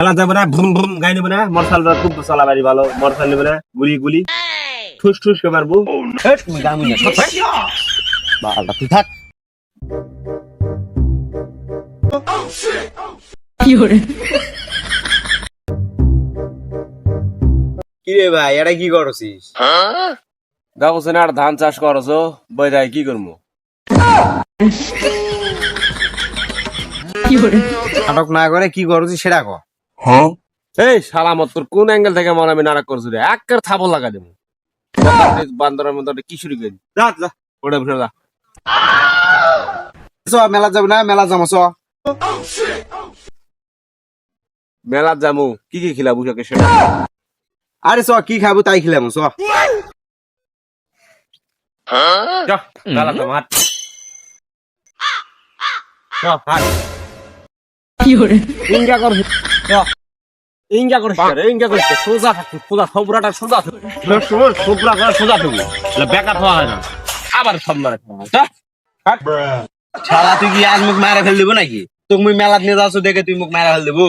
খেলা যাবে না ভুম ভুম গাই নেবে না খুব চলাবারি ভালো মরসাল নেবে না গুলি গুলি। ঠুস ঠুস কে মারবো হেট, তুমি গামু না সব থাক। বালটা তুই থাক। কি রে ভাই এটা কি করছিস? দেখো আর ধান চাষ করছ বই দেয় কি করব নাটক না করে কি করছিস সেটা কর। এই সালামত তোর কোন অ্যাঙ্গেল থেকে মনে আমি নাটক করছি রে? একের থাবল লাগা দেবো। বান্দরের মতো একটা কি শুরু করি যা যা। ওটা বসে যা। চ মেলা যাবে না? মেলা যাব চ। মেলার যামু কি কি খিলা বুঝাকে সেটা? আরে চ কি খাব তাই খেলাম চ। যা গালা তো মার যা হাট। ইঙ্গা কর। ইঙ্গা করিস রে, ইঙ্গা করিস সোজা থাক সোজা সবরাটা সোজা থাক। সবরা করে সোজা থাকবি বেকার হওয়া হয় না। আবার সব মারে যা তুই কি আজ মুখ মারা ফেল দেবো নাকি? মেলাত নিয়ে যাচ্ছ দেখে তুই মুখ মারা ফেল দেবো।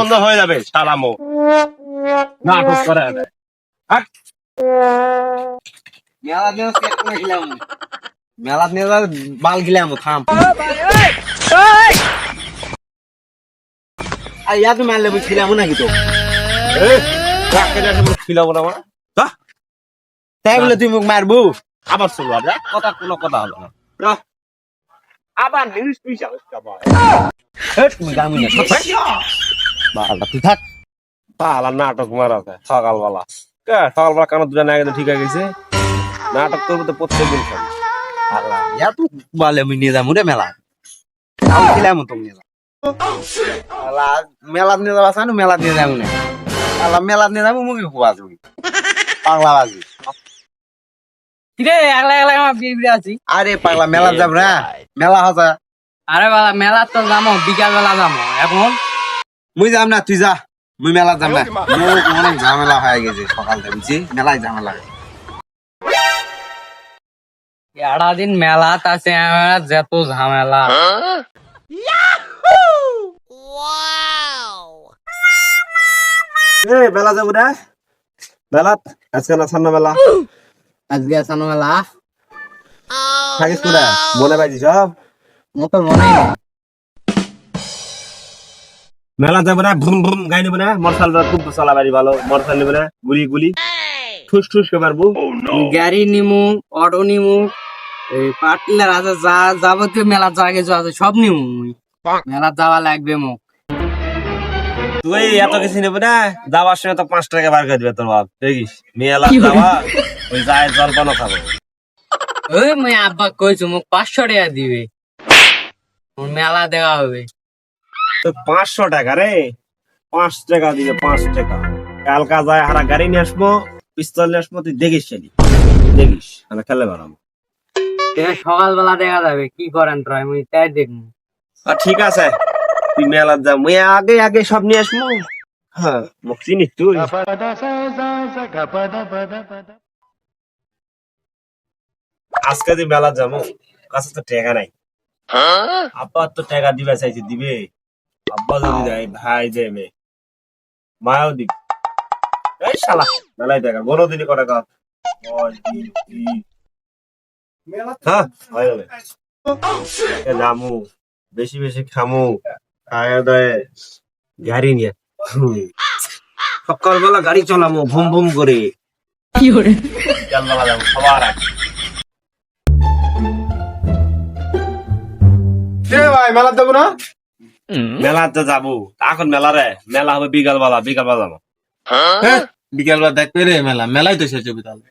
বন্ধ হয়ে যাবে সালামো নাটক করে না মেলাত নিয়ে মেলাত নিয়ে বাল খেলাম থাম। আর ইয়া মারলে বুঝ খেলাম নাকি তো? রাখে না তাই বলে তুই মুখ মারবো? আবার চলবো আমরা। কথা কোনো কথা হলো না। যা। আবার নিউজ পিস আবার হেট, তুমি গামি না সব থাক। বালটা তুই থাক। পালা নাটক মারা আছে সকালবেলা। কে সকালবেলা কানো দুটা না ঠিক হয়ে গেছে। নাটক করব তো প্রত্যেক দিন আল্লাহ, ইয়া তুই বলে আমি নিয়ে যাব রে মেলা। আমি তুমি নিয়ে মেলাত নিয়ে যাব সানু মেলাত নিয়ে যাব না। মেলাত নিয়ে যাব মুখে খুব আসবি পাগলা বাজি। কিরে একলা একলা আমার আছি? আরে পাগলা মেলাত যাব না। মেলা হতা আরে বাবা মেলা তো যাব বিকাল বেলা যাব। এখন? মুই যাম না তুই যা। মুই মেলাত যাম না। অনেক ঝামেলা হয়ে গেছে সকাল থেকে মেলায় ঝামেলা এরা দিন মেলাত আছে আমার যত ঝামেলা। এ বেলা যাব না বেলা আজকে না সামনে বেলা। আজকে আসানো মেলা থাকিস কোথায় মনে পাইছি সব। মনে মেলা যাব না ভুম ভুম গাই নেব না মরসালটা খুব চলাবারি ভালো। মরসাল নেবে না গুলি গুলি। ঠুস ঠুস কে মারবো। গাড়ি নিমু অটো নিমু এই পার্টিলার আছে যা যাবতীয় মেলা যা কিছু আছে সব নিমু মেলা যাওয়া লাগবে মোক। তুই এত কিছু নেব না যাওয়ার সময় তো পাঁচ টাকা বার করে দিবে তোর বাপ দেখিস? মেলা যাওয়া ওই যায় জল পানো খাব। ওই মুই আব্বা কইছো মোক পাঁচশো টাকা দিবে। মেলা দেওয়া হবে। তো পাঁচশো টাকা রে? পাঁচ টাকা দিবে পাঁচ টাকা। কালকা যায় হারা গাড়ি নিয়ে আসব পিস্তল নিয়ে আসব তুই দেখিস সেদি দেখিস আমি খেলে বেড়াবো সকালবেলা দেখা যাবে কি করেন ট্রাই মুই তাই দেখব। ঠিক আছে। তুই মেলার যা, মুই আগে আগে সব নিয়ে আসব। হ্যাঁ মুখ চিনিস তুই। আজকে তুই মেলা যাব, কাছে তো টাকা নাই। আব্বা তো টাকা দিবে, চাইছে দিবে। আব্বা যদি দেয়, ভাই দেবে। মাও দিবে। এই শালা মেলাই টাকা। কোনো দিনই কটা কাজ হ্যাঁ হয়ে যাবে এ জামু বেশি বেশি খামু। খায় দায় গাড়ি নিয়ে সকালবেলা গাড়ি চালামু ভুম ভুম করে। সবার আগে। ভাই মেলাত যাব না? মেলাতে যাব। এখন মেলা রে মেলা হবে বিকাল বেলা বিকাল বেলা যাব বিকাল বেলা দেখবে রে মেলা মেলাই তো শেষ হবে তাহলে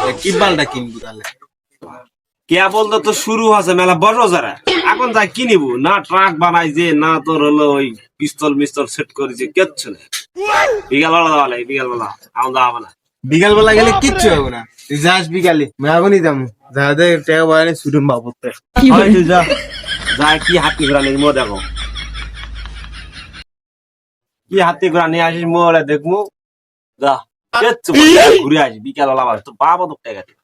এ, কি বালটা কিনবো তাহলে? কে বলতো তো শুরু আছে মেলা বড় যারা এখন যা কিনিব। না ট্রাক বানাই যে না তোর হলো ওই পিস্তল মিস্তল সেট করেছে কিচ্ছু নেই বিকাল বেলা যাওয়া লাগে বিকাল বেলা আমার যাওয়া না। বিকাল বেলা গেলে কিচ্ছু হবে না। তুই যাস বিকালে আমি এখনই যাব। যা দে টাকা ছুটুম বাবুতে হয় যা। যা কি হাতি ঘোড়া নেই মো দেখো। কি হাতি ঘোড়া নিয়ে আসিস মোরে দেখমু। যা না, ঘুরে আসি বিকাল বেলা আবার তোর বাবা তো টাকা দিবে।